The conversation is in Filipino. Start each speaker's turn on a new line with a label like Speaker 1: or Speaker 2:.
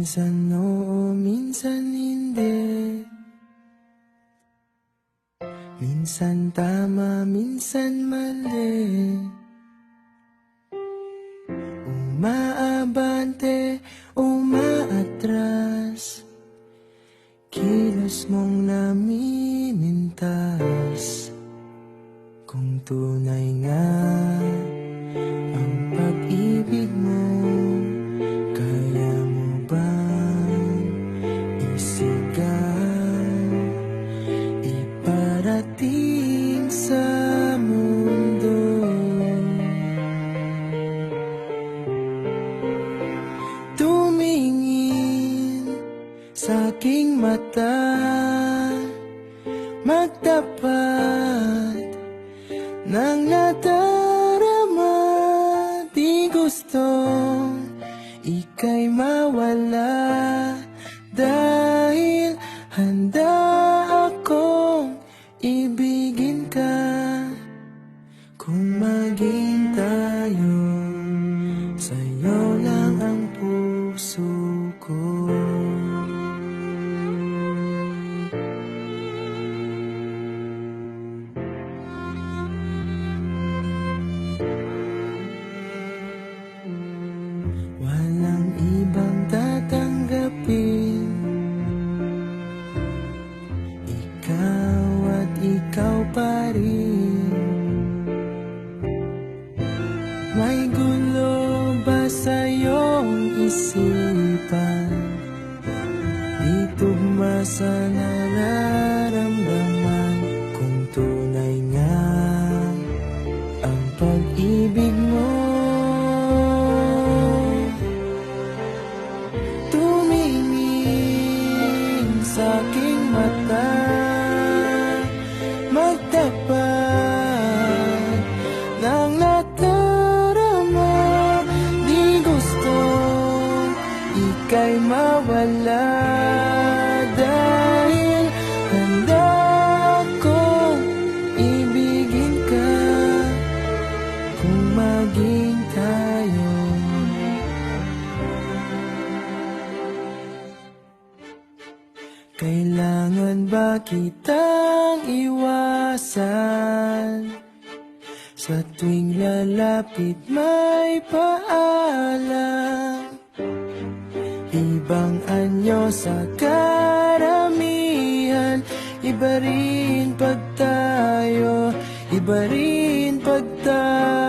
Speaker 1: Minsan oo, minsan hindi. Minsan tama, minsan mali. Umaabante, umaatras. Kilos mong namimintas. Kung tunay nga sa aking mata. Magtapat Nang nadarama. Di gustong ika'y mawala. Dahil handa akong ibigin ka. Kung maging tayo tugma sa nararamdaman Kung tunay nga ang pag-ibig mo. Tumingin sa aking mata maging tayo. Kailangan ba kitang iwasan? Sa tuwing lalapit may paalam. Ibang anyo sa karamihan Iba rin pag tayo Iba rin pag tayo